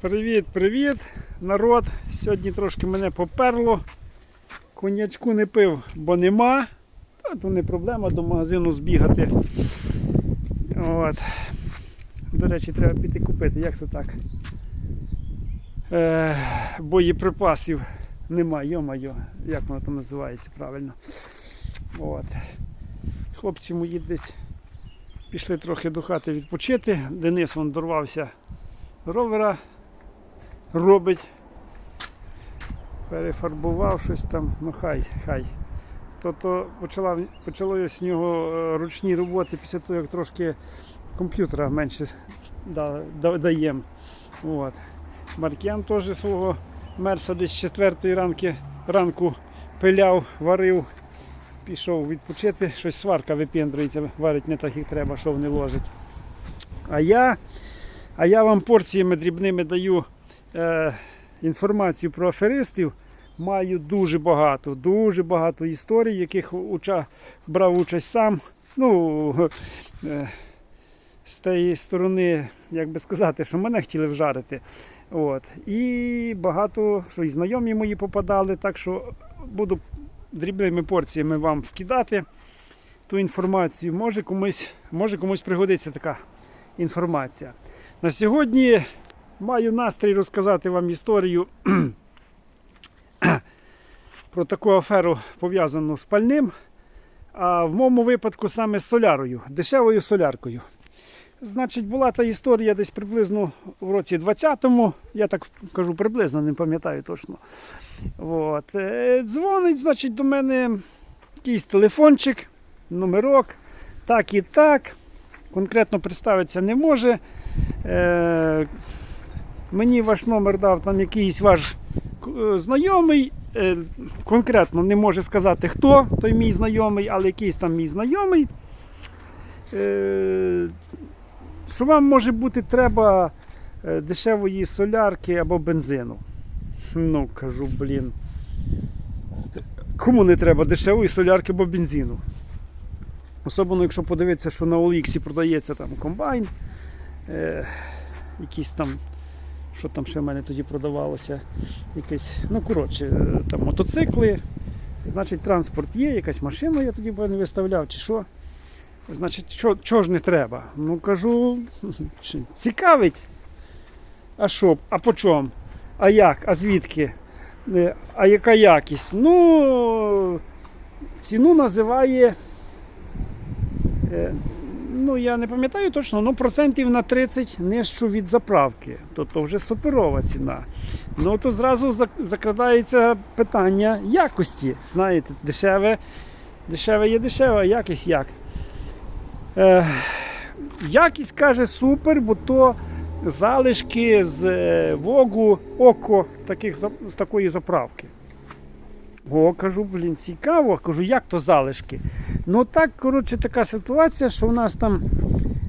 Привіт, привіт, народ. Сьогодні трошки мене поперло. Конячку не пив, бо нема. Та то не проблема до магазину збігати. От. До речі, треба піти купити. Як це так? Е, боєприпасів нема, йо-майо, як воно там називається правильно. От. Хлопці мої десь пішли трохи до хати відпочити. Денис вон дорвався ровера робить. Перефарбував щось там, ну хай, хай. То-то почала, почалося в нього е, ручні роботи після того, як трошки комп'ютера менше да, да, даємо. От. Маркіян теж свого мерса десь з 4 ранки, ранку пиляв, варив, пішов відпочити, щось сварка випендрюється, варить не так, як треба, що не ложить. А я, а я вам порціями дрібними даю е, інформацію про аферистів. Маю дуже багато, дуже багато історій, яких уча, брав участь сам. Ну, е, з тієї сторони, як би сказати, що мене хотіли вжарити. От. І багато, що і знайомі мої попадали, так що буду дрібними порціями вам вкидати ту інформацію. Може комусь, може комусь пригодиться така інформація. На сьогодні маю настрій розказати вам історію про таку аферу пов'язану з пальним. А в моєму випадку саме з солярою, дешевою соляркою. Значить, була та історія десь приблизно в році 20-му, я так кажу приблизно, не пам'ятаю точно. От. Е, Дзвонить, значить, до мене якийсь телефончик, номерок, так і так. Конкретно представитися не може. Мені ваш номер дав там якийсь ваш е, знайомий. Е, конкретно не може сказати, хто той мій знайомий, але якийсь там мій знайомий. Е, що вам може бути треба дешевої солярки або бензину? Ну, кажу, блін. Кому не треба дешевої солярки або бензину? Особливо, якщо подивитися, що на OLX продається там комбайн, е, якісь там, що там ще в мене тоді продавалося, якесь, ну коротше, е, там мотоцикли, значить транспорт є, якась машина я тоді не виставляв, чи що. Значить, що, чого ж не треба? Ну кажу, цікавить. А що? А по чому? А як? А звідки? Е, А яка якість? Ну, ціну називає. Ну, я не пам'ятаю точно, ну процентів на 30 нижчу від заправки. Тобто вже суперова ціна. Ну то зразу зак- закрадається питання якості. Знаєте, дешеве, дешеве є дешеве, а якість як. Е, якість каже супер, бо то залишки з е, Вогу око таких, з такої заправки. О, кажу, блін, цікаво. Кажу, як то залишки? Ну так, коротше, така ситуація, що у нас там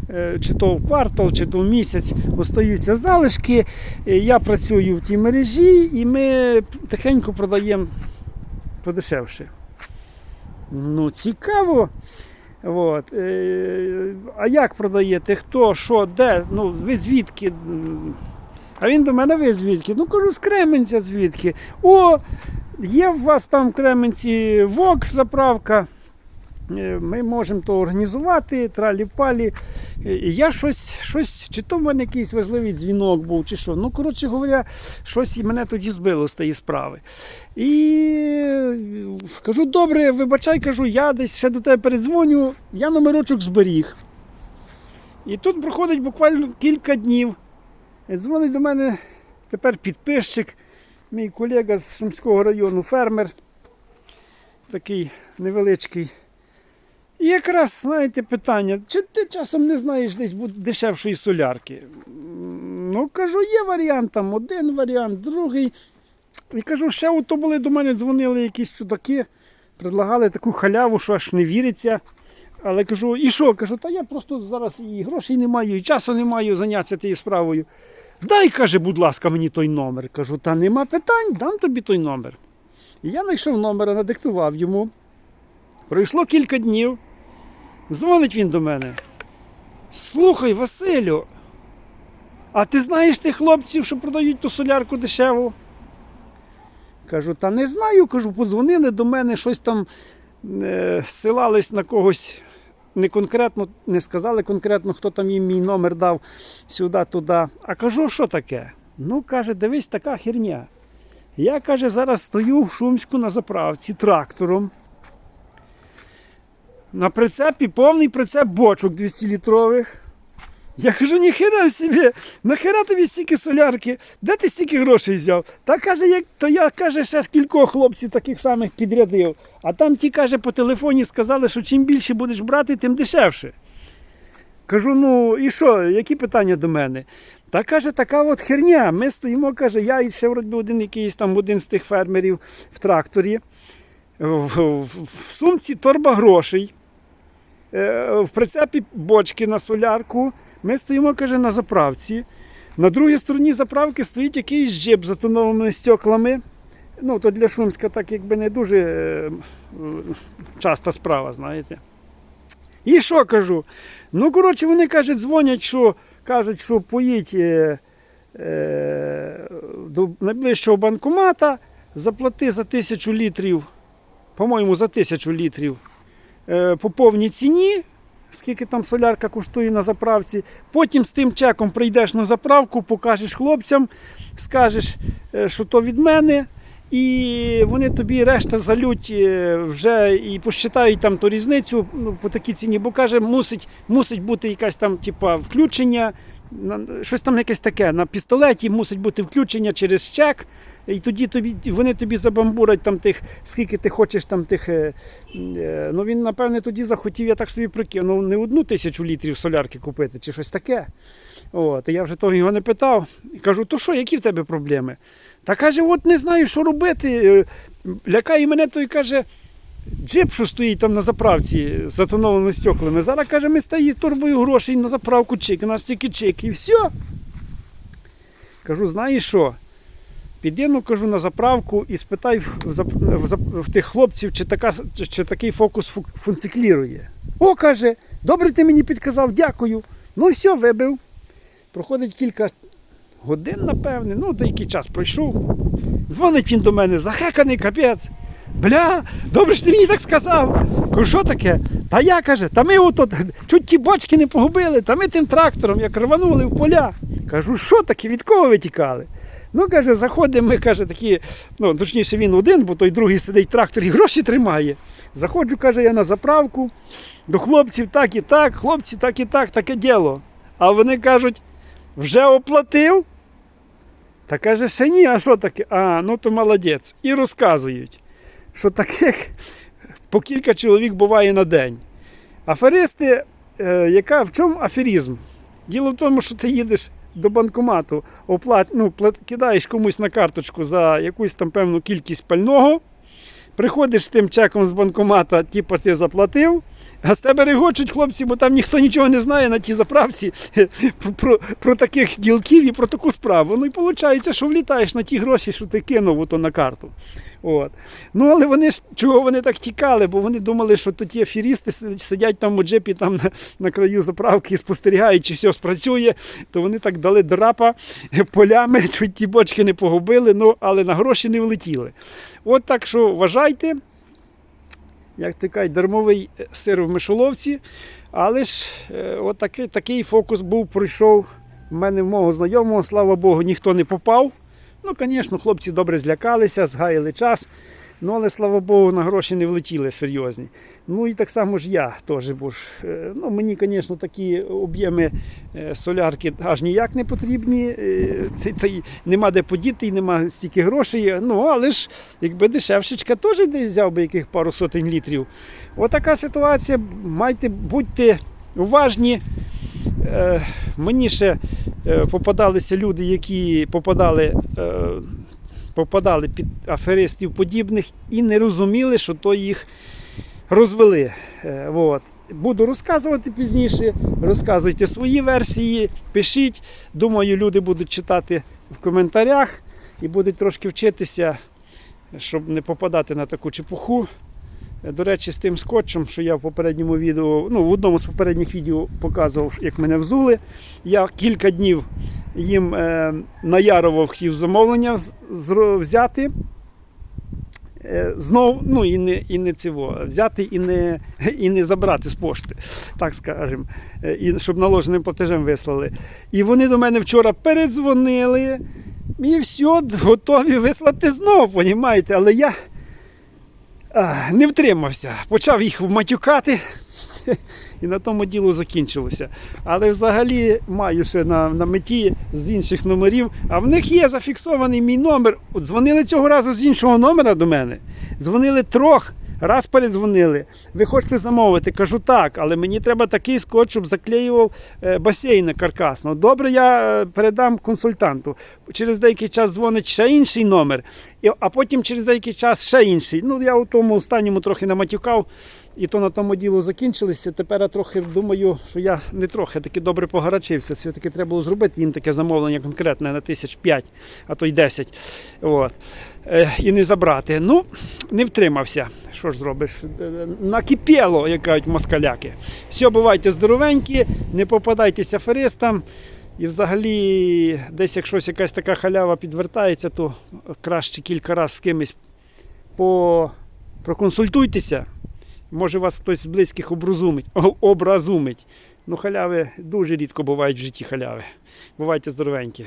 е, чи то в квартал, чи то в місяць остаються залишки. Е, Я працюю в тій мережі і ми тихенько продаємо подешевше. Ну, цікаво. От. Е, а як продаєте? Хто, що, де? Ну, ви звідки? А він до мене ви звідки? Ну кажу, з Кременця звідки. О, є в вас там в Кременці ВОК заправка. Е, Ми можемо то організувати, тралі-палі. Е, Я щось, щось, чи то в мене якийсь важливий дзвінок був, чи що. Ну, коротше говоря, щось мене тоді збило з тієї справи. І е, кажу, добре, вибачай, кажу, я десь ще до тебе передзвоню, я номерочок зберіг. І тут проходить буквально кілька днів. Дзвонить до мене тепер підписчик, мій колега з Шумського району, фермер, такий невеличкий. І якраз, знаєте, питання, чи ти часом не знаєш десь дешевшої солярки? Ну, кажу, є варіант, там один варіант, другий. І кажу, ще ото були до мене дзвонили якісь чудаки, предлагали таку халяву, що аж не віриться. Але кажу, і що? Кажу, та я просто зараз і грошей не маю, і часу не маю зайнятися тією справою. Дай, каже, будь ласка, мені той номер. Кажу, та нема питань, дам тобі той номер. І я знайшов номер, надиктував йому. Пройшло кілька днів. Дзвонить він до мене. Слухай, Василю, А ти знаєш тих хлопців, що продають ту солярку дешеву? Кажу, та не знаю, кажу, подзвонили до мене, щось там е, ссилались на когось. Не конкретно, не сказали конкретно, хто там їм мій номер дав сюди-туди. А кажу, що таке? Ну, каже, дивись, така херня. Я, каже, зараз стою в Шумську на заправці трактором. На прицепі повний прицеп бочок 200-літрових. Я кажу, ніхера собі, нахера тобі стільки солярки, де ти стільки грошей взяв? Та каже, як, то я каже, ще з кількох хлопців таких самих підрядив. А там ті, каже, по телефоні сказали, що чим більше будеш брати, тим дешевше. Кажу, ну і що, які питання до мене? Та каже, така от херня. Ми стоїмо, каже, я і ще вроді один якийсь там один з тих фермерів в тракторі. В, в, в сумці торба грошей. Е, В прицепі бочки на солярку. Ми стоїмо, каже, на заправці. На другій стороні заправки стоїть якийсь джип з затонованими стеклами. Ну, то для Шумська так якби не дуже е, часта справа, знаєте. І що кажу? Ну, коротше, вони кажуть, дзвонять, що кажуть, що поїдь е, е, до найближчого банкомата, заплати за тисячу літрів, по-моєму, за тисячу літрів е, по повній ціні, скільки там солярка коштує на заправці. Потім з тим чеком прийдеш на заправку, покажеш хлопцям, скажеш, е, що то від мене. І вони тобі решта залють е, вже і посчитають там ту різницю ну, по такій ціні, бо каже, мусить, мусить бути якась там типа, включення, щось там якесь таке. На пістолеті мусить бути включення через чек. І тоді тобі, вони тобі забамбурять там тих, скільки ти хочеш там тих. е, е, Ну він, напевне, тоді захотів, я так собі прикинув, не одну тисячу літрів солярки купити чи щось таке. От, я вже того його не питав. І кажу, то що, які в тебе проблеми? Та каже, от не знаю, що робити. Е, Лякає мене той каже, джип, що стоїть там на заправці з затонованими стеклами. Зараз каже, ми стоїть турбою грошей на заправку чик, у нас тільки чик, і все. Кажу, знаєш що? Піди, ну кажу, на заправку і спитай в, в, в, в тих хлопців, чи, така, чи, чи такий фокус фу- функціклірує. О, каже, добре ти мені підказав, дякую. Ну все, вибив. Проходить кілька годин, напевне, ну деякий час пройшов. Дзвонить він до мене, захеканий капець. Бля, добре що ти мені так сказав. Кажу, що таке? Та я каже, та ми ото чуть ті бочки не погубили, та ми тим трактором як рванули в поля. Кажу, що таке, від кого ви тікали? Ну, каже, заходимо, ми каже, такі, ну, точніше, він один, бо той другий сидить в тракторі, гроші тримає. Заходжу, каже, я на заправку, до хлопців так і так, хлопці так і так, таке діло. А вони кажуть, вже оплатив? Та каже, ще ні, а що таке? А, ну то молодець. І розказують, що таких по кілька чоловік буває на день. Аферисти, е, яка, в чому аферизм? Діло в тому, що ти їдеш до банкомату, оплат, ну, кидаєш комусь на карточку за якусь там певну кількість пального, приходиш з тим чеком з банкомата, типу ти заплатив, а з тебе регочуть хлопці, бо там ніхто нічого не знає на тій заправці про, про, про таких ділків і про таку справу. Ну і виходить, що влітаєш на ті гроші, що ти кинув ото на карту. От. Ну, але вони ж чого вони так тікали, бо вони думали, що то ті аферісти сидять там у джипі там на, на краю заправки і спостерігають, чи все спрацює, то вони так дали драпа полями, чуть ті бочки не погубили, ну, але на гроші не влетіли. От так що вважайте, як то кажуть, дармовий е, сир в мишоловці. Але ж е, от такий, такий фокус був, пройшов в мене в мого знайомого, слава Богу, ніхто не попав. Ну, звісно, хлопці добре злякалися, згаяли час. Ну, але слава Богу, на гроші не влетіли серйозні. Ну і так само ж я теж, бо е, ну, мені, звісно, такі об'єми е, солярки аж ніяк не потрібні. е, та й нема де подіти, і нема стільки грошей. Ну, але ж якби дешевшечка теж десь взяв би яких пару сотень літрів. Отака ситуація. Майте, будьте уважні. Е, Мені ще е, попадалися люди, які попадали, е, попадали під аферистів подібних і не розуміли, що то їх розвели. Вот. Буду розказувати пізніше. Розказуйте свої версії, пишіть. Думаю, люди будуть читати в коментарях і будуть трошки вчитися, щоб не попадати на таку чепуху. До речі, з тим скотчем, що я в попередньому відео, ну, в одному з попередніх відео показував, як мене взули. Я кілька днів їм е, наярував хотів замовлення взяти. Е, Знов, ну і не, і не цього, взяти і не, і не забрати з пошти, так скажемо, Е, і щоб наложеним платежем вислали. І вони до мене вчора передзвонили, і все, готові вислати знов, понімаєте? Але я не втримався, почав їх вматюкати. І на тому діло закінчилося. Але взагалі маю ще на, на меті з інших номерів. А в них є зафіксований мій номер. От дзвонили цього разу з іншого номера до мене. Дзвонили трьох. Раз передзвонили. Ви хочете замовити? Кажу так, але мені треба такий скотч, щоб заклеював е, басейн каркасно. Добре, я е, передам консультанту. Через деякий час дзвонить ще інший номер, а потім через деякий час ще інший. Ну, я у тому останньому трохи наматюкав, і то на тому діло закінчилося. Тепер я трохи думаю, що я не трохи таки добре погарачився. Все-таки треба було зробити їм таке замовлення конкретне на тисяч п'ять, а то й 10. От. Е, і не забрати. Ну, не втримався. Що ж зробиш? Е, Накипіло, як кажуть москаляки. Все, бувайте здоровенькі, не попадайтеся аферистам. І взагалі, десь якщо якась така халява підвертається, то краще кілька разів з кимось по... проконсультуйтеся. Може вас хтось з близьких образумить, образумить. Ну, халяви дуже рідко бувають в житті халяви. Бувайте здоровенькі.